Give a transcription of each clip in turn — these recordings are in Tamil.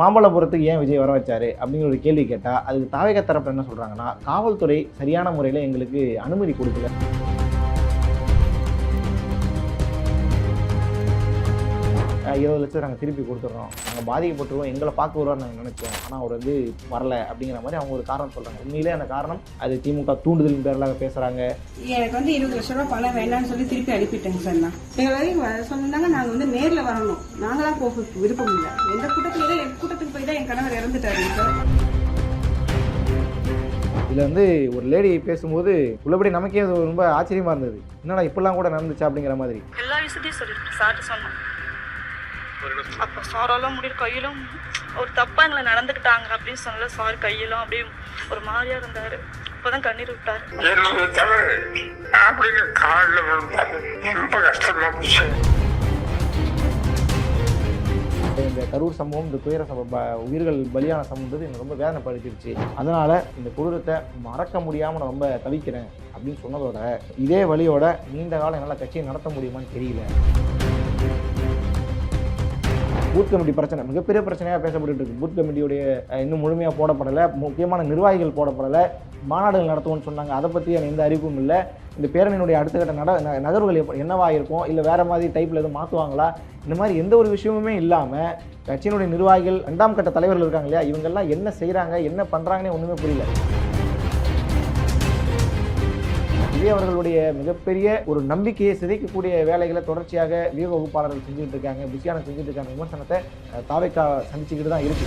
மாம்பழபுரத்துக்கு ஏன் விஜய் வர வச்சாரு அப்படிங்கிற ஒரு கேள்வி கேட்டால் அதுக்கு தாவேக தரப்பு என்ன சொல்கிறாங்கன்னா காவல்துறை சரியான முறையில் எங்களுக்கு அனுமதி கொடுக்கல. இருபது லட்சம் நாங்கள் திருப்பி கொடுத்துட்றோம். நாங்கள் பாதிக்கப்பட்டுருவோம். எங்களை பார்க்க வருவார் நாங்கள் நினச்சோம். ஆனால் அவர் வந்து வரல அப்படிங்கிற மாதிரி அவங்க ஒரு காரணம் சொல்கிறாங்க உண்மையிலே அந்த காரணம் அது திமுக தூண்டுதல் பேரில் பேசுகிறாங்க எனக்கு வந்து இருபது லட்ச ரூபா பணம் வேண்டாம்னு சொல்லி திருப்பி அனுப்பிட்டேங்க சார் நான். எங்களை வரைக்கும் சொன்னாங்க நாங்கள் வந்து நேரில் வரணும். நாங்களாம் போக விருப்பம் இல்லை. எந்த கூட்டத்திலே என் கணவர் இறந்துட்டாருங்க சார் இதில் வந்து ஒரு லேடி பேசும்போது உள்ளபடி நமக்கே அது ரொம்ப ஆச்சரியமாக இருந்தது. என்னடா இப்படிலாம் கூட நடந்துச்சா அப்படிங்கிற மாதிரி. எல்லா விஷயத்தையும் சொல்லிட்டு சார்ட்டு சொன்னோம் அப்போ சாராலாம் முடியல கையிலும் ஒரு தப்பா எங்களை நடந்துக்கிட்டாங்க அப்படின்னு சொன்னல சார் கையிலும் அப்படியே ஒரு மாதிரியா இருந்தாரு. அப்பதான் கண்ணீர் விட்டாரு. என்னோட தவறு அப்படின்னு காலில் ரொம்ப கஷ்டமா போச்சு இந்த கரூர் சம்பவம் இந்த துயர சம்பவம் ப- உயிர்கள் பலியான சம்பவம் எனக்கு ரொம்ப வேதனைப்படுத்திருச்சு அதனால இந்த கொடூரத்தை மறக்க முடியாம நான் ரொம்ப தவிக்கிறேன் அப்படின்னு சொன்னதோட இதே வழியோட நீண்ட காலம் என்னால் கட்சியை நடத்த முடியுமான்னு தெரியல. பூத் கமிட்டி பிரச்சனை மிகப்பெரிய பிரச்சனையாக பேசப்பட்டு இருக்கு. பூத் கமிட்டியுடைய இன்னும் முழுமையாக போடப்படலை. முக்கியமான நிர்வாகிகள் போடப்படலை. மாநாடுகள் நடத்துவோம்னு சொன்னாங்க. அதை பற்றி எந்த அறிவிப்பும் இல்லை. இந்த பேரணியினுடைய அடுத்த கட்ட நட ந- நகர்வுகள் எப்போ என்னவா இருக்கும்? இல்லை வேறு மாதிரி டைப்பில் எதுவும் மாற்றுவாங்களா இந்த மாதிரி எந்த ஒரு விஷயமுமே இல்லாமல் கட்சியினுடைய நிர்வாகிகள் ரெண்டாம் கட்ட தலைவர்கள் இருக்காங்க இல்லையா? இவங்கெல்லாம் என்ன செய்கிறாங்க என்ன பண்ணுறாங்கன்னே ஒன்றுமே புரியல. விஜய் அவர்களுடைய மிகப்பெரிய ஒரு நம்பிக்கையை சிதைக்கக்கூடிய வேலைகளை தொடர்ச்சியாக வீர வகுப்பாளர்கள் செஞ்சுட்டு இருக்காங்க பிஸியான செஞ்சுட்டு இருக்காங்க. விமர்சனத்தை தாவைக்கா தாவேக்கா சந்திச்சுக்கிட்டு தான் இருக்கு.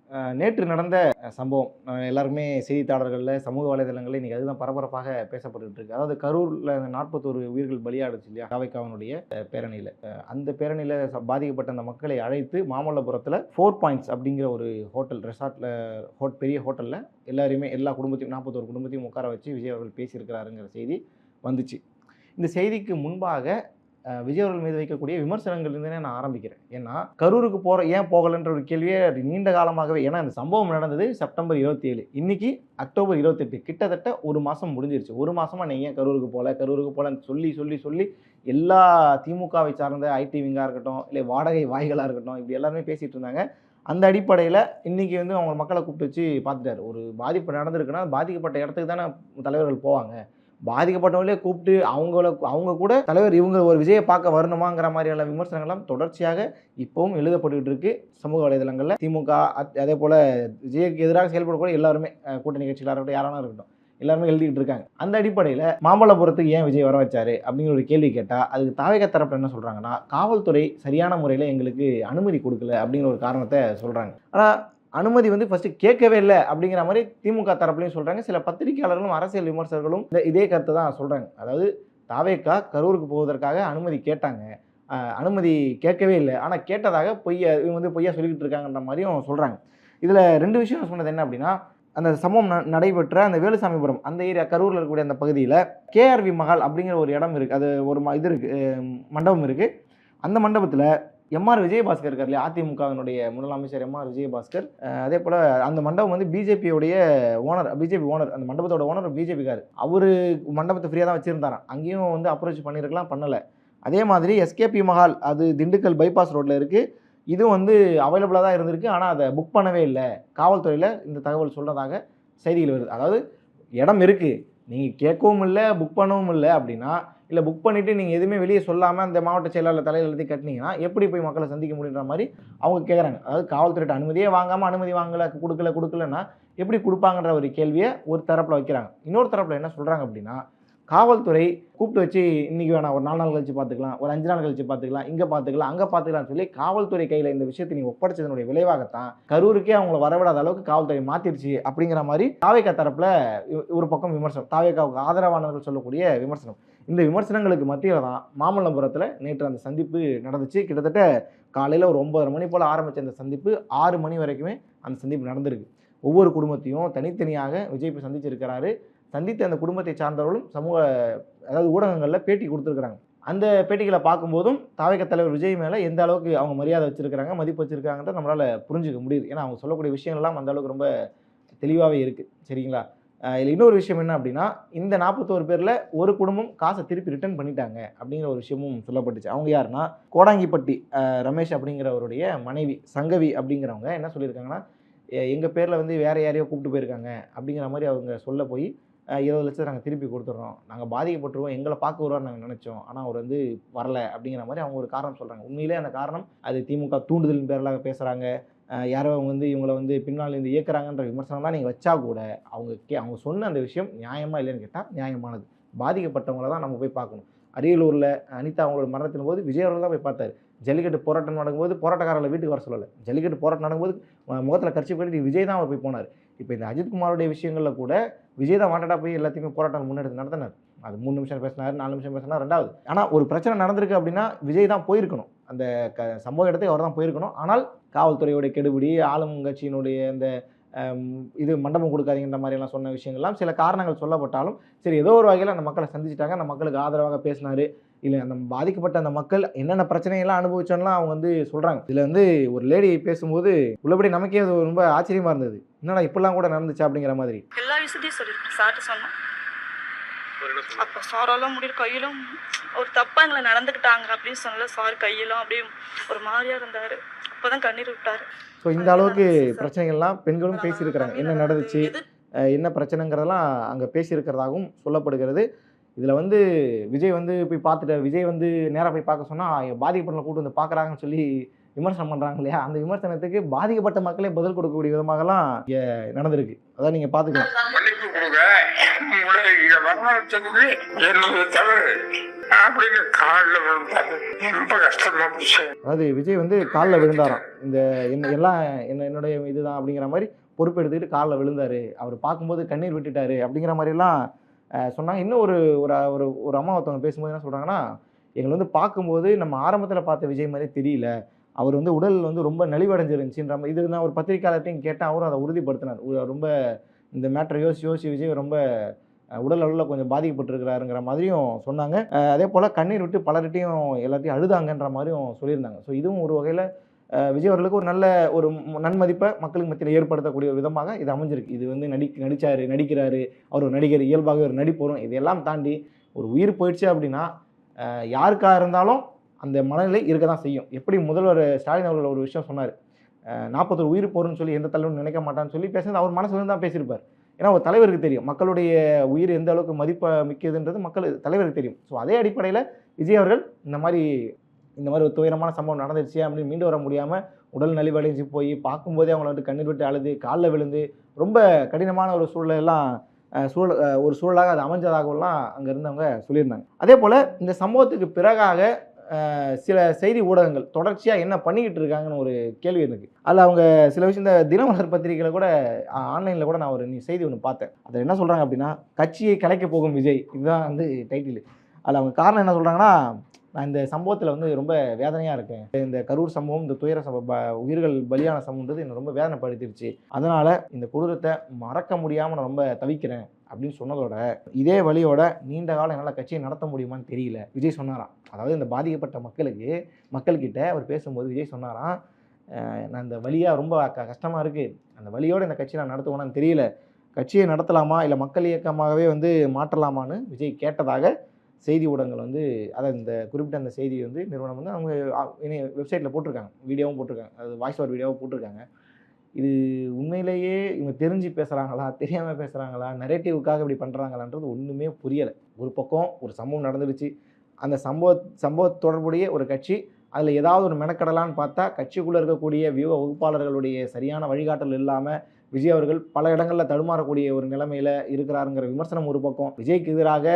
நேற்று நடந்த சம்பவம். எல்லாருமே செய்தித்தாளர்களில் சமூக வலைதளங்களில் இன்றைக்கி அதுதான் பரபரப்பாக பேசப்பட்டுட்டு இருக்கு அதாவது கரூரில் நாற்பத்தோரு உயிர்கள் பலியாடுச்சு இல்லையா? காவைக்காவனுடைய பேரணியில். அந்த பேரணியில் பாதிக்கப்பட்ட அந்த மக்களை அழைத்து மாமல்லபுரத்தில் ஃபோர் பாயிண்ட்ஸ் அப்படிங்கிற ஒரு ஹோட்டல் ரெசார்ட்டில் ஹோட் பெரிய ஹோட்டலில் எல்லாருமே எல்லா குடும்பத்தையும் நாற்பத்தோரு குடும்பத்தையும் உட்கார வச்சு விஜய் அவர்கள் பேசியிருக்கிறாருங்கிற செய்தி வந்துச்சு. இந்த செய்திக்கு முன்பாக விஜய் அவர்கள் மீது வைக்கக்கூடிய விமர்சனங்கள்லேருந்தே நான் ஆரம்பிக்கிறேன். ஏன்னா கரூருக்கு போகிற ஏன் போகலைன்ற ஒரு கேள்வியே நீண்ட காலமாகவே ஏன்னா அந்த சம்பவம் நடந்தது செப்டம்பர் இருபத்தி ஏழு இன்னைக்கு அக்டோபர் இருபத்தெட்டு. கிட்டத்தட்ட ஒரு மாதம் முடிஞ்சிருச்சு. ஒரு மாதமாக நீ ஏன் கரூருக்கு போகல கரூருக்கு போகலன்னு சொல்லி சொல்லி சொல்லி எல்லா திமுகவை சார்ந்த ஐடி விங்காக இருக்கட்டும் இல்லை வாடகை வாய்களாக இருக்கட்டும் இப்படி எல்லாருமே பேசிகிட்டு இருந்தாங்க. அந்த அடிப்படையில் இன்றைக்கி வந்து அவங்க மக்களை கூப்பிட்டு வச்சு பார்த்துட்டாரு ஒரு பாதிப்பு நடந்திருக்குன்னா பாதிக்கப்பட்ட இடத்துக்கு தானே தலைவர்கள் போவாங்க. பாதிக்கப்பட்டவங்களே கூப்பிட்டு அவங்கள அவங்க கூட தலைவர் இவங்க ஒரு விஜயை பார்க்க வரணுமாங்கிற மாதிரியான விமர்சனங்கள்லாம் தொடர்ச்சியாக இப்போவும் எழுதப்பட்டுக்கிட்டு இருக்கு சமூக வலைதளங்களில் திமுக அத்- அதே போல் விஜய்க்கு எதிராக செயல்படக்கூடிய எல்லாருமே கூட்டணி கட்சிகளாக இருக்கட்டும் யாராக இருக்கட்டும் எல்லாருமே எழுதிக்கிட்டு இருக்காங்க. அந்த அடிப்படையில் மாம்பழபுரத்துக்கு ஏன் விஜய் வர வச்சாரு அப்படிங்கிற ஒரு கேள்வி கேட்டால் அதுக்கு தாவேக தரப்பு என்ன சொல்கிறாங்கன்னா காவல்துறை சரியான முறையில் எங்களுக்கு அனுமதி கொடுக்கல அப்படிங்கிற ஒரு காரணத்தை சொல்கிறாங்க ஆனால் அனுமதி வந்து ஃபர்ஸ்ட் கேட்கவே இல்லை அப்படிங்கிற மாதிரி திமுக தரப்புலையும் சொல்கிறாங்க சில பத்திரிகையாளர்களும் அரசியல் விமர்சகர்களும் இந்த- இதே கருத்தை தான் சொல்கிறாங்க அதாவது தாவேக்கா கரூருக்கு போவதற்காக அனுமதி கேட்டாங்க. அனுமதி கேட்கவே இல்லை. ஆனால் கேட்டதாக பொய்யா இவங்க வந்து பொய்யா சொல்லிக்கிட்டு இருக்காங்கன்ற மாதிரியும் சொல்கிறாங்க இதில் ரெண்டு விஷயம் சொன்னது என்ன அப்படின்னா அந்த சம்பவம் ந- நடைபெற்ற அந்த வேலுசாமிபுரம் அந்த ஏரியா கரூரில் இருக்கக்கூடிய அந்த பகுதியில் கேஆர்வி மஹால் அப்படிங்கிற ஒரு இடம் இருக்குது அது ஒரு இது இருக்குது மண்டபம் இருக்குது அந்த மண்டபத்தில் எம்ஆர் விஜயபாஸ்கர் இருக்கார் இல்லையா? அதிமுகவினுடைய முதலமைச்சர் எம்ஆர் விஜயபாஸ்கர். அதே போல் அந்த மண்டபம் வந்து பிஜேபியோடைய ஓனர் பிஜேபி ஓனர் அந்த மண்டபத்தோட ஓனர் பிஜேபிக்கார். அவர் மண்டபத்தை ஃப்ரீயாக தான் வச்சுருந்தாராம். அங்கேயும் வந்து அப்ரோச் பண்ணியிருக்கலாம் பண்ணலை. அதே மாதிரி எஸ்கேபி மஹால் அது திண்டுக்கல் பைபாஸ் ரோட்டில் இருக்குது இதுவும் வந்து அவைலபிளாக தான் இருந்திருக்கு. ஆனால் அதை புக் பண்ணவே இல்லை. காவல்துறையில் இந்த தகவல் சொல்கிறதாக செய்திகள் வருது. அதாவது இடம் இருக்குது நீங்கள் கேட்கவும் இல்லை புக் பண்ணவும் இல்லை அப்படின்னா இல்லை புக் பண்ணிவிட்டு நீங்கள் எதுவுமே வெளியே சொல்லாமல் அந்த மாவட்ட செயலாளர் தலையில் எழுதி கட்டினீங்கன்னா எப்படி போய் மக்களை சந்திக்க முடியுன்ற மாதிரி அவங்க கேட்குறாங்க அதாவது காவல்துறையிட்ட அனுமதியே வாங்காமல் அனுமதி வாங்கலை கொடுக்கல கொடுக்கலன்னா எப்படி கொடுப்பாங்கன்ற ஒரு கேள்வியை ஒரு தரப்பில் வைக்கிறாங்க. இன்னொரு தரப்பில் என்ன சொல்கிறாங்க அப்படின்னா காவல்துறை கூப்பிட்டு வச்சு இன்றைக்கி வேணாம் ஒரு நாலு நாள் கழிச்சு பார்த்துக்கலாம் ஒரு அஞ்சு நாள் கழிச்சு பார்த்துக்கலாம் இங்கே பார்த்துக்கலாம் அங்கே பார்த்துக்கலாம்னு சொல்லி காவல்துறை கையில் இந்த விஷயத்தை நீ ஒப்படைச்சதனுடைய விளைவாகத்தான் கரூருக்கே அவங்கள வரவிடாத அளவுக்கு காவல்துறை மாற்றிடுச்சு அப்படிங்கிற மாதிரி தாவேக்கா தரப்பில் ஒரு பக்கம் விமர்சனம் தாவேக்காவுக்கு ஆதரவானவர்கள் சொல்லக்கூடிய விமர்சனம். இந்த விமர்சனங்களுக்கு மத்தியில் தான் மாமல்லபுரத்தில் நேற்று அந்த சந்திப்பு நடந்துச்சு. கிட்டத்தட்ட காலையில் ஒரு ஒன்பதரை மணி போல் ஆரம்பித்த அந்த சந்திப்பு ஆறு மணி வரைக்குமே அந்த சந்திப்பு நடந்திருக்கு. ஒவ்வொரு குடும்பத்தையும் தனித்தனியாக விஜய் சந்திச்சிருக்கிறாரு. சந்தித்த அந்த குடும்பத்தை சார்ந்தவர்களும் சமூக அதாவது ஊடகங்களில் பேட்டி கொடுத்துருக்குறாங்க. அந்த பேட்டிகளை பார்க்கும்போதும் தாவக தலைவர் விஜய் மேலே எந்த அளவுக்கு அவங்க மரியாதை வச்சிருக்கிறாங்க மதிப்பு வச்சுருக்காங்கன்றத நம்மளால் புரிஞ்சுக்க முடியுது. ஏன்னா அவங்க சொல்லக்கூடிய விஷயங்கள்லாம் அந்த அளவுக்கு ரொம்ப தெளிவாகவே இருக்குது சரிங்களா? இதில் இன்னொரு விஷயம் என்ன அப்படின்னா இந்த நாற்பத்தோரு பேரில் ஒரு குடும்பம் காசை திருப்பி ரிட்டர்ன் பண்ணிட்டாங்க அப்படிங்கிற ஒரு விஷயமும் சொல்லப்பட்டுச்சு. அவங்க யாருன்னா கோடாங்கிப்பட்டி ரமேஷ் அப்படிங்கிறவருடைய மனைவி சங்கவி அப்படிங்கிறவங்க என்ன சொல்லியிருக்காங்கன்னா எங்கள் பேரில் வந்து வேற யாரையோ கூப்பிட்டு போயிருக்காங்க அப்படிங்கிற மாதிரி அவங்க சொல்ல போய் இருபது லட்சத்தை நாங்கள் திருப்பி கொடுத்துட்றோம். நாங்கள் பாதிக்கப்பட்டுருவோம் எங்களை பார்க்க வருவார் நாங்கள் நினச்சோம். ஆனால் அவர் வந்து வரலை அப்படிங்கிற மாதிரி அவங்க ஒரு காரணம் சொல்கிறாங்க உண்மையிலே அந்த காரணம் அது திமுக தூண்டுதலின் பேரில் பேசுகிறாங்க யாரோ அவங்க வந்து இவங்களை வந்து பின்னால் இருந்து இயக்குறாங்கன்ற விமர்சனம்லாம் நீங்கள் வச்சா கூட அவங்க கே அவங்க சொன்ன அந்த விஷயம் நியாயமாக இல்லைன்னு கேட்டால் நியாயமானது. பாதிக்கப்பட்டவங்கள தான் நம்ம போய் பார்க்கணும். அரியலூரில் அனிதா அவங்களோட மரணத்தின் போது விஜய் அவர்கள் தான் போய் பார்த்தாரு. ஜல்லிக்கட்டு போராட்டம் நடக்கும்போது போராட்டக்காரர்களை வீட்டுக்கு வர சொல்லலை. ஜல்லிக்கட்டு போராட்டம் நடக்கும்போது முகத்தில் கட்சி போயிட்டு விஜய் தான் அவர் போய் போனார். இப்போ இந்த அஜித்குமாருடைய விஷயங்களில் கூட விஜய் தான் வாண்டடாக போய் எல்லாத்தையுமே போராட்டம் முன்னெடுத்து நடத்தினார். அது மூணு நிமிஷம் பேசினார் நாலு நிமிஷம் பேசினார் ரெண்டாவது. ஆனால் ஒரு பிரச்சனை நடந்திருக்கு அப்படின்னா விஜய் தான் போயிருக்கணும். அந்த க சம்பவ இடத்துக்கு அவர் தான் போயிருக்கணும். ஆனால் காவல்துறையுடைய கெடுபிடி ஆளும் கட்சியினுடைய அந்த இது மண்டபம் கொடுக்காதீங்கன்ற மாதிரியெல்லாம் சொன்ன விஷயங்கள்லாம் சில காரணங்கள் சொல்லப்பட்டாலும் சரி ஏதோ ஒரு வகையில் அந்த மக்களை சந்திச்சிட்டாங்க. அந்த மக்களுக்கு ஆதரவாக பேசினார். இல்லை அந்த பாதிக்கப்பட்ட அந்த மக்கள் என்னென்ன பிரச்சனையெல்லாம் அனுபவிச்சோன்னா அவங்க வந்து சொல்கிறாங்க இதில் வந்து ஒரு லேடி பேசும்போது உள்ளபடி நமக்கே அது ரொம்ப ஆச்சரியமாக இருந்தது. என்னடா இப்படிலாம் கூட நடந்துச்சா அப்படிங்கிற மாதிரி. எல்லா விஷயத்தையும் சொல்லியிருக்கேன் சார்ட்டு சொன்னோம் அப்போ சாரால முடியல கையிலும் ஒரு தப்பா எங்களை நடந்துக்கிட்டாங்க அப்படின்னு சொன்னல சார் கையிலும் அப்படியே ஒரு மாதிரியா இருந்தாரு. அப்பதான் கண்ணீர் விட்டாரு. ஸோ இந்த அளவுக்கு பிரச்சனைகள்லாம் பெண்களும் பேசியிருக்கிறாங்க. என்ன நடந்துச்சு? என்ன பிரச்சனைங்கிறதெல்லாம் அங்கே பேசியிருக்கிறதாகவும் சொல்லப்படுகிறது. இதில் வந்து விஜய் வந்து போய் பார்த்துட்டார் விஜய் வந்து நேராக போய் பார்க்க சொன்னால் பாதிக்கப்பட்ட கூட்டு வந்து பார்க்குறாங்கன்னு சொல்லி விமர்சனம் பண்ணுறாங்க இல்லையா? அந்த விமர்சனத்துக்கு பாதிக்கப்பட்ட மக்களே பதில் கொடுக்கக்கூடிய விதமாகலாம் இங்கே நடந்திருக்கு. அதான் நீங்கள் பார்த்துக்கலாம் அதாவது விஜய் வந்து காலில் விழுந்தாராம். இந்த என்ன எல்லாம் என்ன என்னுடைய இதுதான் அப்படிங்கிற மாதிரி பொறுப்பு எடுத்துக்கிட்டு காலில் விழுந்தாரு. அவர் பார்க்கும்போது கண்ணீர் விட்டுட்டாரு அப்படிங்கிற மாதிரிலாம் சொன்னாங்க. இன்னும் ஒரு ஒரு ஒரு ஒரு அம்மா ஒருத்தவங்க பேசும்போது என்ன சொல்கிறாங்கன்னா எங்களை வந்து பார்க்கும்போது நம்ம ஆரம்பத்தில் பார்த்த விஜய் மாதிரி தெரியல. அவர் வந்து உடல் வந்து ரொம்ப நலிவடைஞ்சிருந்துச்சின்ற மாதிரி இது நான் ஒரு பத்திரிக்கையாளர்கிட்டையும் கேட்டேன். அவரும் அதை உறுதிப்படுத்தினார். ரொம்ப இந்த மேட்ரை யோசிச்சு யோசிச்சு விஜய் ரொம்ப உடல் அளவில் கொஞ்சம் பாதிக்கப்பட்டிருக்கிறாருங்கிற மாதிரியும் சொன்னாங்க. அதே போல் கண்ணீர் விட்டு பலர்கிட்டையும் எல்லாத்தையும் அழுதாங்கன்ற மாதிரியும் சொல்லியிருந்தாங்க. ஸோ இதுவும் ஒரு வகையில் விஜய் அவர்களுக்கு ஒரு நல்ல ஒரு நன்மதிப்பை மக்களுக்கு மத்தியில் ஏற்படுத்தக்கூடிய ஒரு விதமாக இது அமைஞ்சிருக்கு. இது வந்து நடி நடித்தார் நடிக்கிறாரு அவர் ஒரு நடிகர் இயல்பாகவே ஒரு நடிப்போரும் இதெல்லாம் தாண்டி ஒரு உயிர் போயிடுச்சு அப்படின்னா யாருக்காக இருந்தாலும் அந்த மனநிலை இருக்க தான் செய்யும். எப்படி முதல்வர் ஸ்டாலின் அவர்கள் ஒரு விஷயம் சொன்னார். நாற்பத்தொரு உயிர் போகிறன்னு சொல்லி எந்த தலைவரும் நினைக்க மாட்டான்னு சொல்லி பேசுறது அவர் மனசுலேருந்து தான் பேசியிருப்பார். ஏன்னா ஒரு தலைவருக்கு தெரியும். மக்களுடைய உயிர் எந்த அளவுக்கு மதிப்பை மிக்கதுன்றது மக்கள் தலைவருக்கு தெரியும். ஸோ அதே அடிப்படையில் விஜய் அவர்கள் இந்த மாதிரி இந்த மாதிரி ஒரு துயரமான சம்பவம் நடந்துருச்சு அப்படின்னு மீண்டு வர முடியாமல் உடல் நலிவடைஞ்சு போய் பார்க்கும்போதே அவங்கள வந்து கண்ணீர் விட்டு அழுது காலில் விழுந்து ரொம்ப கடினமான ஒரு சூழலெல்லாம் சூழல் ஒரு சூழலாக அது அமைஞ்சதாகலாம் அங்கே இருந்தவங்க சொல்லியிருந்தாங்க. அதே போல் இந்த சம்பவத்துக்கு பிறகாக சில செய்தி ஊடகங்கள் தொடர்ச்சியாக என்ன பண்ணிக்கிட்டு இருக்காங்கன்னு ஒரு கேள்வி எனக்கு. அதில் அவங்க சில விஷயம் இந்த தினமலர் பத்திரிகையில் கூட ஆன்லைனில் கூட நான் ஒரு நீ செய்தி ஒன்று பார்த்தேன். அதில் என்ன சொல்கிறாங்க அப்படின்னா கட்சியை கலைக்க போகும் விஜய். இதுதான் வந்து டைட்டில் அதில் அவங்க காரணம் என்ன சொல்கிறாங்கன்னா நான் இந்த சம்பவத்தில் வந்து ரொம்ப வேதனையாக இருக்கேன். இந்த கரூர் சம்பவம் இந்த துயர சம்ப ப- உயிர்கள் பலியான சம்பவம்ன்றது என்னை ரொம்ப வேதனைப்படுத்திடுச்சு அதனால் இந்த கொடூரத்தை மறக்க முடியாமல் நான் ரொம்ப தவிக்கிறேன். அப்படின்னு சொன்னதோட இதே வழியோட நீண்ட காலம் என்னால் கட்சியை நடத்த முடியுமான்னு தெரியல. விஜய் சொன்னாராம். அதாவது இந்த பாதிக்கப்பட்ட மக்களுக்கு மக்கள்கிட்ட அவர் பேசும்போது விஜய் சொன்னாராம் நான் இந்த வழியாக ரொம்ப க கஷ்டமாக இருக்குது அந்த வழியோடு இந்த கட்சியை நான் நடத்துவேனான்னு தெரியல. கட்சியை நடத்தலாமா? இல்லை மக்கள் இயக்கமாகவே வந்து மாற்றலாமான்னு? விஜய் கேட்டதாக செய்தி ஊடகங்கள் வந்து அதை இந்த குறிப்பிட்ட அந்த செய்தி வந்து நிறுவனம் வந்து அவங்க இணைய வெப்சைட்டில் போட்டிருக்காங்க. வீடியோவும் போட்டிருக்காங்க. அது வாய்ஸ் ஓவர் வீடியோவும் போட்டிருக்காங்க. இது உண்மையிலேயே இவங்க தெரிஞ்சு பேசுகிறாங்களா தெரியாமல் பேசுகிறாங்களா நெரேட்டிவுக்காக இப்படி பண்ணுறாங்களான்றது ஒன்றுமே புரியலை. ஒரு பக்கம் ஒரு சம்பவம் நடந்துடுச்சு. அந்த சம்பவ சம்பவ தொடர்புடைய ஒரு கட்சி அதில் ஏதாவது ஒரு மெனக்கடலான்னு பார்த்தா கட்சிக்குள்ளே இருக்கக்கூடிய வியூக வகுப்பாளர்களுடைய சரியான வழிகாட்டல் இல்லாமல் விஜய் அவர்கள் பல இடங்களில் தடுமாறக்கூடிய ஒரு நிலைமையில் இருக்கிறாருங்கிற விமர்சனம் ஒரு பக்கம். விஜய்க்கு எதிராக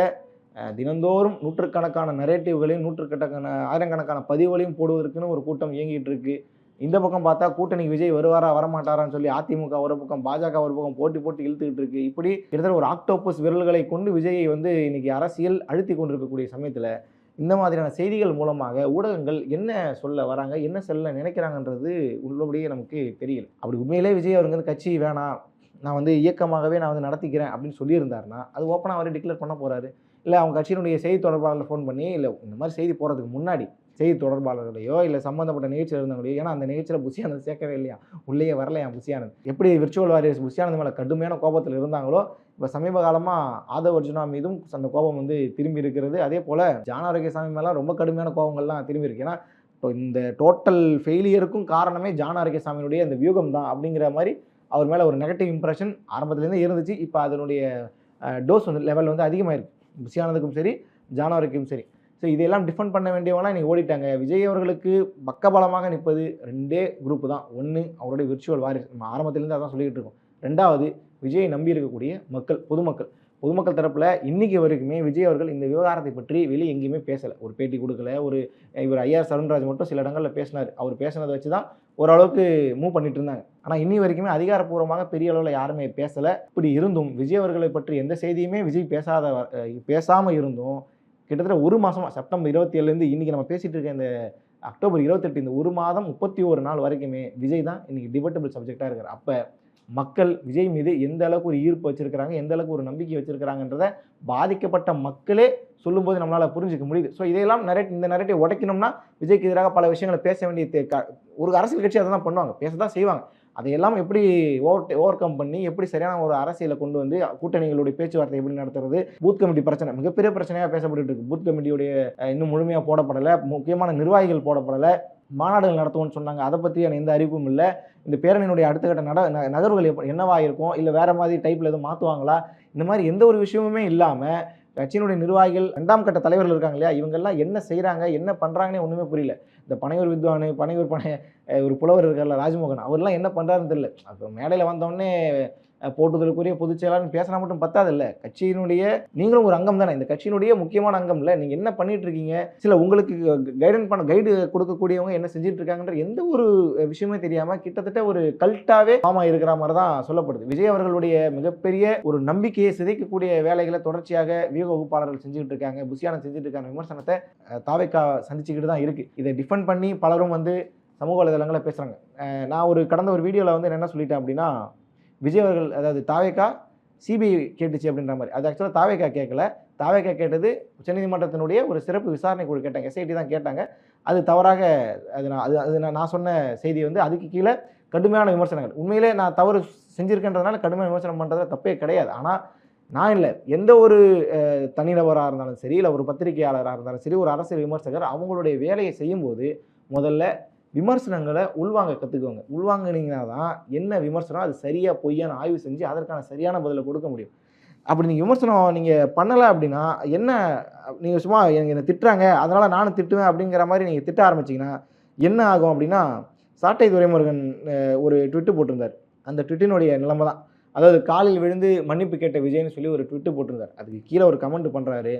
தினந்தோறும் நூற்றுக்கணக்கான நரேட்டிவ்களையும் நூற்றுக்கணக்கான ஆயிரக்கணக்கான பதிவுகளையும் போடுவதற்குன்னு ஒரு கூட்டம் இயங்கிட்டு இருக்குது இந்த பக்கம் பார்த்தா கூட்டணிக்கு விஜய் வருவாரா வரமாட்டாரான்னு சொல்லி அதிமுக ஒரு பக்கம் பாஜக ஒரு பக்கம் போட்டி போட்டு இழுத்துக்கிட்டு இருக்கு. இப்படி கிட்டத்தட்ட ஒரு ஆக்டோபஸ் விரல்களை கொண்டு விஜயை வந்து இன்னைக்கு அரசியல் அழுத்தி கொண்டிருக்கக்கூடிய சமயத்தில் இந்த மாதிரியான செய்திகள் மூலமாக ஊடகங்கள் என்ன சொல்ல வராங்க என்ன சொல்ல நினைக்கிறாங்கன்றது உள்ளபடியே நமக்கு தெரியல. அப்படி உண்மையிலே விஜய் அவருங்க வந்து கட்சி வேணாம் நான் வந்து இயக்கமாகவே நான் வந்து நடத்திக்கிறேன் அப்படின்னு சொல்லியிருந்தாருன்னா அது ஓப்பனாக அவரே டிக்ளேர் பண்ண போகிறாரு இல்லை அவங்க கட்சியினுடைய செய்தி தொடர்பாளர் ஃபோன் பண்ணி இல்லை இந்த மாதிரி செய்தி போகிறதுக்கு முன்னாடி செய்தி தொடர்பாளர்களையோ இல்லை சம்மந்தப்பட்ட நிகழ்ச்சியில் இருந்தவங்களையோ ஏன்னா அந்த நிகழ்ச்சியில் புஷியானந்த் சேர்க்கவே இல்லையா? உள்ளேயே வரலையா புஷியானந்த் எப்படி விர்ச்சுவல் வாரியர்ஸ் புஷியானந்த் மேலே கடுமையான கோபத்தில் இருந்தாங்களோ இப்போ சமீப காலமாக ஆதவ் அர்ஜுனா மீதும் அந்த கோபம் வந்து திரும்பி இருக்கிறது. அதே போல் ஜான ஆரோக்கியசாமி மேலாம் ரொம்ப கடுமையான கோபங்கள்லாம் திரும்பி இருக்கு. ஏன்னா இப்போ இந்த டோட்டல் ஃபெயிலியருக்கும் காரணமே ஜான ஆரோக்கியசாமியினுடைய அந்த வியூகம் தான் அப்படிங்கிற மாதிரி அவர் மேலே ஒரு நெகட்டிவ் இம்ப்ரெஷன் ஆரம்பத்துலேருந்து இருந்துச்சு. இப்போ அதனுடைய டோஸ் வந்து லெவல் வந்து அதிகமாயிருக்கு. புஷியானதுக்கும் சரி ஜானவருக்கும் சரி. ஸோ இதெல்லாம் டிஃபெண்ட் பண்ண வேண்டியவங்களாம் இன்றைக்கி ஓடிட்டாங்க. விஜய் அவர்களுக்கு பக்கபலமாக நிற்பது ரெண்டே குரூப் தான். ஒன்று அவருடைய விர்ச்சுவல் வாரிஸ் நம்ம ஆரம்பத்திலேருந்து அதான் சொல்லிக்கிட்டு இருக்கோம். ரெண்டாவது விஜயை நம்பி இருக்கக்கூடிய மக்கள் பொதுமக்கள். பொதுமக்கள் தரப்பில் இன்றைக்கி வரைக்குமே விஜய் அவர்கள் இந்த விவகாரத்தை பற்றி வெளியே எங்கேயுமே பேசலை. ஒரு பேட்டி கொடுக்கல ஒரு இவர் ஐஆர் சரண்ராஜ் மட்டும் சில இடங்களில் பேசினார். அவர் பேசினதை வச்சு தான் ஓரளவுக்கு மூவ் பண்ணிட்டு இருந்தாங்க. ஆனால் இன்னி வரைக்குமே அதிகாரப்பூர்வமாக பெரிய அளவில் யாருமே பேசலை. இப்படி இருந்தும் விஜய் அவர்களை பற்றி எந்த செய்தியுமே விஜய் பேசாத பேசாமல் இருந்தும் கிட்டத்தட்ட ஒரு மாதமாக செப்டம்பர் இருபத்தி ஏழுலேருந்து இன்றைக்கி நம்ம பேசிகிட்டு இருக்க இந்த அக்டோபர் இருபத்தெட்டு இந்த ஒரு மாதம் முப்பத்தி ஒரு நாள் வரைக்குமே விஜய் தான் இன்றைக்கி டிபேட்டபிள் சப்ஜெக்டாக இருக்கார். அப்போ மக்கள் விஜய் மீது எந்த அளவுக்கு ஒரு ஈர்ப்பு வச்சுருக்கிறாங்க எந்த அளவுக்கு ஒரு நம்பிக்கை வச்சிருக்கிறாங்கன்றத பாதிக்கப்பட்ட மக்களே சொல்லும்போது நம்மளால் புரிஞ்சிக்க முடியுது. ஸோ இதையெல்லாம் நரேட் இந்த நரேட்டை உடைக்கணும்னா விஜய்க்கு எதிராக பல விஷயங்களை பேச வேண்டிய க- ஒரு அரசியல் கட்சி அதை தான் பண்ணுவாங்க. பேச தான் செய்வாங்க. அதையெல்லாம் எப்படி ஓவர் ஓவர் கம் பண்ணி எப்படி சரியான ஒரு அரசியலை கொண்டு வந்து கூட்டணிகளுடைய பேச்சுவார்த்தை எப்படி நடத்துறது? பூத் கமிட்டி பிரச்சனை மிகப்பெரிய பிரச்சனையாக பேசப்பட்டு இருக்கு. பூத் கமிட்டியுடைய இன்னும் முழுமையாக போடப்படலை. முக்கியமான நிர்வாகிகள் போடப்படலை. மாநாடுகள் நடத்துவோம்னு சொன்னாங்க. அதை பற்றியான எந்த அறிவும் இல்லை. இந்த பேரணியினுடைய அடுத்த கட்ட நட ந- நகர்வுகள் என்னவாக என்னவா இருக்கும்? இல்லை வேறு மாதிரி டைப்பில் எதுவும் மாற்றுவாங்களா இந்த மாதிரி எந்த ஒரு விஷயமுமே இல்லாமல் கட்சியினுடைய நிர்வாகிகள் ரெண்டாம் கட்ட தலைவர்கள் இருக்காங்க இல்லையா? இவங்கெல்லாம் என்ன செய்கிறாங்க என்ன பண்ணுறாங்கன்னே ஒன்றுமே புரியல. இந்த பனையூர் வித்வானு பனையூர் பனை ஒரு புலவர் இருக்கார்ல ராஜ்மோகன் அவர்லாம் என்ன பண்ணுறாருன்னு தெரியல. அப்போ மேடையில் வந்தோடனே போட்டுதலுக்குரிய பொதுச் செயலாளர் பேசினா மட்டும் பத்தாது கட்சியினுடைய நீங்களும் ஒரு அங்கம் தானே. இந்த கட்சியினுடைய முக்கியமான அங்கம் இல்லை நீங்கள் என்ன பண்ணிட்டு இருக்கீங்க சில உங்களுக்கு கைடன் பண்ண கைடு கொடுக்கக்கூடியவங்க என்ன செஞ்சுட்டு இருக்காங்கன்ற எந்த ஒரு விஷயமே தெரியாமல் கிட்டத்தட்ட ஒரு கல்ட்டாவே ஆமா இருக்கிற மாதிரி தான் சொல்லப்படுது. விஜய் அவர்களுடைய மிகப்பெரிய ஒரு நம்பிக்கையை சிதைக்கக்கூடிய வேலைகளை தொடர்ச்சியாக வியூக வகுப்பாளர்கள் செஞ்சுக்கிட்டு இருக்காங்க புசியான செஞ்சுட்டு இருக்காங்க விமர்சனத்தை அஹ், தாவேக்கா சந்திச்சுக்கிட்டு தான் இருக்கு. இதை டிஃபெண்ட் பண்ணி பலரும் வந்து சமூக வலைதளங்களில் பேசுகிறாங்க நான் ஒரு கடந்த ஒரு வீடியோவில் வந்து என்ன சொல்லிட்டேன் அப்படின்னா விஜய் அவர்கள் அதாவது தாவேக்கா சிபிஐ கேட்டுச்சு அப்படின்ற மாதிரி. அது ஆக்சுவலாக தாவேக்கா கேட்கல. தாவேக்கா கேட்டது உச்சநீதிமன்றத்தினுடைய ஒரு சிறப்பு விசாரணை குழு கேட்டாங்க. எஸ்ஐடி தான் கேட்டாங்க. அது தவறாக அது நான் அது அது நான் நான் சொன்ன செய்தி வந்து அதுக்கு கீழே கடுமையான விமர்சனங்கள். உண்மையிலே நான் தவறு செஞ்சுருக்கேன்றதுனால கடுமையான விமர்சனம் பண்ணுறதுல தப்பே கிடையாது. ஆனால் நான் இல்லை. எந்த ஒரு தனிநபராக இருந்தாலும் சரி இல்லை ஒரு பத்திரிகையாளராக இருந்தாலும் சரி ஒரு அரசியல் விமர்சகர் அவங்களுடைய வேலையை செய்யும்போது முதல்ல விமர்சனங்களை உள்வாங்க கற்றுக்குவாங்க உள்வாங்கினீங்கன்னா தான் என்ன விமர்சனம் அது சரியாக பொய்யான ஆய்வு செஞ்சு அதற்கான சரியான பதிலை கொடுக்க முடியும். அப்படி நீங்கள் விமர்சனம் நீங்கள் பண்ணலை அப்படின்னா என்ன நீங்கள் சும்மா எனக்கு என்னை திட்டுறாங்க அதனால் நானும் திட்டுவேன் அப்படிங்கிற மாதிரி நீங்கள் திட்ட ஆரம்பிச்சிங்கன்னா என்ன ஆகும் அப்படின்னா சாட்டை துரைமுருகன் ஒரு ட்விட்டு போட்டிருந்தார். அந்த ட்விட்டினுடைய நிலைமை தான். அதாவது காலில் விழுந்து மன்னிப்பு கேட்ட விஜய்னு சொல்லி ஒரு ட்விட்டு போட்டிருந்தார். அதுக்கு கீழே ஒரு கமெண்ட் பண்ணுறாரு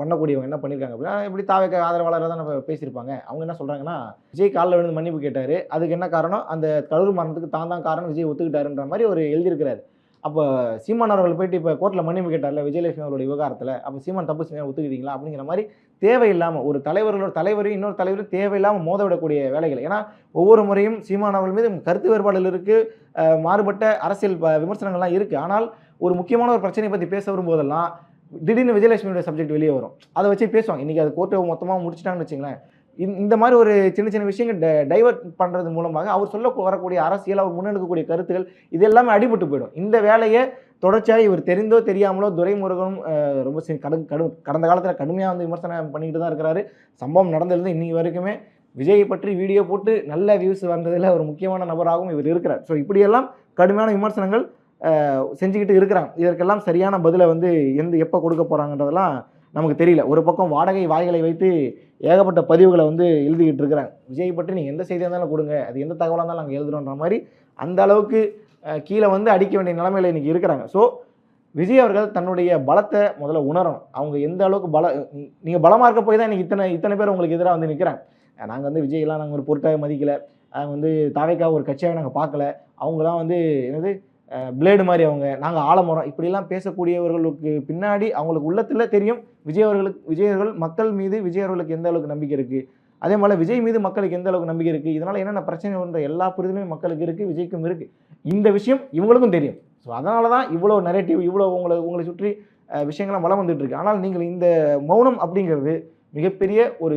பண்ணக்கூடியவங்க என்ன பண்ணியிருக்காங்க அப்படின்னா இப்படி தாவேக்க ஆதரவாளராக தான் நம்ம பேசியிருப்பாங்க அவங்க என்ன சொல்கிறாங்கன்னா விஜய் காலில் விழுந்து மன்னிப்பு கேட்டார். அதுக்கு என்ன காரணம்? அந்த கரூர் மரணத்துக்கு தான் தான் காரணம். விஜய் ஒத்துக்கிட்டாருன்ற மாதிரி ஒரு எழுதியிருக்கிறார். அப்போ சீமான் அவர்கள் போயிட்டு இப்போ கோர்ட்டில் மன்னிப்பு கேட்டார்ல விஜயலட்சுமி அவருடைய விவகாரத்தில் அப்போ சீமான் தப்பு செஞ்சா ஒத்துக்கிட்டீங்களா? அப்படிங்கிற மாதிரி தேவையில்லாமல் ஒரு தலைவர்களோட தலைவரையும் இன்னொரு தலைவரும் தேவையில்லாமல் மோத விடக்கூடிய வேலைகள். ஏன்னா ஒவ்வொரு முறையும் சீமான் அவர்கள் மீது கருத்து வேறுபாடுகள் இருக்குது மாறுபட்ட அரசியல் ப- விமர்சனங்கள்லாம் இருக்குது ஆனால் ஒரு முக்கியமான ஒரு பிரச்சனையை பற்றி பேச வரும்போதெல்லாம் திடீர்னு விஜயலட்சுமியோட சப்ஜெக்ட் வெளியே வரும். அதை வச்சு பேசுவாங்க. இன்றைக்கி அது கோர்ட்டை மொத்தமாக முடிச்சிட்டாங்கன்னு வச்சுங்களேன். இந்த- மாதிரி ஒரு சின்ன சின்ன விஷயங்கள் டைவர்ட் பண்ணுறது மூலமாக அவர் சொல்ல வரக்கூடிய அரசியல் அவர் முன்னெடுக்கக்கூடிய கருத்துக்கள் இது எல்லாமே அடிபட்டு போயிடும். இந்த வேலையை தொடர்ச்சியாக இவர் தெரிந்தோ தெரியாமலோ துரைமுருகனும் ரொம்ப சி- கடு கடு கடந்த காலத்தில் கடுமையாக வந்து விமர்சனம் பண்ணிக்கிட்டு தான் இருக்கிறாரு. சம்பவம் நடந்ததுலேருந்து இன்றைக்கி வரைக்குமே விஜயை பற்றி வீடியோ போட்டு நல்ல வியூஸ் வந்ததில் ஒரு முக்கியமான நபராகவும் இவர் இருக்கிறார். ஸோ இப்படியெல்லாம் கடுமையான விமர்சனங்கள் செஞ்சுக்கிட்டு இருக்கிறாங்க இதற்கெல்லாம் சரியான பதிலை வந்து எந்த எப்போ கொடுக்க போகிறாங்கன்றதெல்லாம் நமக்கு தெரியல. ஒரு பக்கம் வாடகை வாய்களை வைத்து ஏகப்பட்ட பதிவுகளை வந்து எழுதிக்கிட்டு இருக்கிறாங்க. விஜய் பற்றி நீங்கள் எந்த செய்தியாக இருந்தாலும் கொடுங்க. அது எந்த தகவலாக இருந்தாலும் நாங்கள் எழுதுறோன்ற மாதிரி அந்த அளவுக்கு கீழே வந்து அடிக்க வேண்டிய நிலைமையில் இன்றைக்கி இருக்கிறாங்க. ஸோ விஜய் அவர்கள் தன்னுடைய பலத்தை முதல்ல உணரணும். அவங்க எந்த அளவுக்கு பல நீங்கள் பலமாக இருக்க போய் தான் இன்றைக்கி இத்தனை இத்தனை பேர் உங்களுக்கு எதிராக வந்து நிற்கிறாங்க நாங்கள் வந்து விஜய்லாம் நாங்கள் ஒரு பொருட்டாக மதிக்கலை. நாங்கள் வந்து தாவைக்காக ஒரு கட்சியாக நாங்கள் பார்க்கல. அவங்களாம் வந்து என்னது பிளேடு மாதிரி அவங்க நாங்கள் ஆலமரம் இப்படிலாம் பேசக்கூடியவர்களுக்கு பின்னாடி அவங்களுக்கு உள்ளத்தில் தெரியும் விஜய் அவர்களுக்கு விஜய் அவர்கள் மக்கள் மீது விஜய் அவர்களுக்கு எந்த அளவுக்கு நம்பிக்கை இருக்குது அதே போல் விஜய் மீது மக்களுக்கு எந்த அளவுக்கு நம்பிக்கை இருக்குது இதனால் என்னென்ன பிரச்சனை என்ற எல்லா புரிதலுமே மக்களுக்கு இருக்குது விஜய்க்கும் இருக்குது இந்த விஷயம் இவங்களுக்கும் தெரியும். ஸோ அதனால தான் இவ்வளோ நெரேட்டிவ் இவ்வளோ உங்களை உங்களை சுற்றி விஷயங்கள்லாம் வளம் வந்துட்டு இருக்கு. ஆனால் நீங்கள் இந்த மௌனம் அப்படிங்கிறது மிகப்பெரிய ஒரு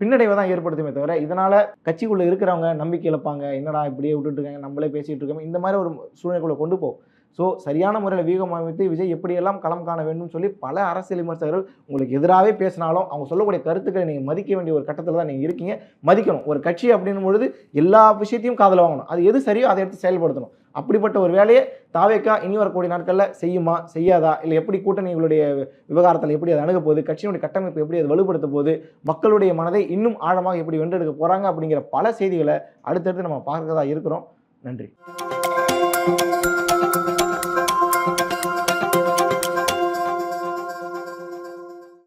பின்னடைவை தான் ஏற்படுத்துமே தவிர இதனால் கட்சிக்குள்ளே இருக்கிறவங்க நம்பிக்கை இழப்பாங்க. என்னடா இப்படியே விட்டுட்டு இருக்காங்க நம்மளே பேசிகிட்டு இருக்கோம். இந்த மாதிரி ஒரு சூழ்நிலைக்குள்ளே கொண்டு போகும் ஸோ சரியான முறையில் வியூகம் அமைத்து விஜய் எப்படியெல்லாம் களம் காண வேண்டும் சொல்லி பல அரசியல் விமர்சகர்கள் உங்களுக்கு எதிராகவே பேசினாலும் அவங்க சொல்லக்கூடிய கருத்துக்களை நீங்கள் மதிக்க வேண்டிய ஒரு கட்டத்தில் தான் நீங்கள் இருக்கீங்க. மதிக்கணும். ஒரு கட்சி அப்படின்னும் பொழுது எல்லா விஷயத்தையும் காதல் வாங்கணும். அது எது சரியோ அதை எடுத்து செயல்படுத்தணும். அப்படிப்பட்ட ஒரு வேலையை தாவேக்கா இனி வரக்கூடிய நாட்களில் செய்யுமா? செய்யாதா? இல்லை எப்படி கூட்டணிகளுடைய விவகாரத்தில் எப்படி அது அணுக போகுது? கட்சியினுடைய கட்டமைப்பு எப்படி அது வலுப்படுத்த போகுது? மக்களுடைய மனதை இன்னும் ஆழமாக எப்படி வென்றெடுக்க போகிறாங்க அப்படிங்கிற பல செய்திகளை அடுத்தடுத்து நம்ம பார்க்கறதா இருக்கிறோம். நன்றி.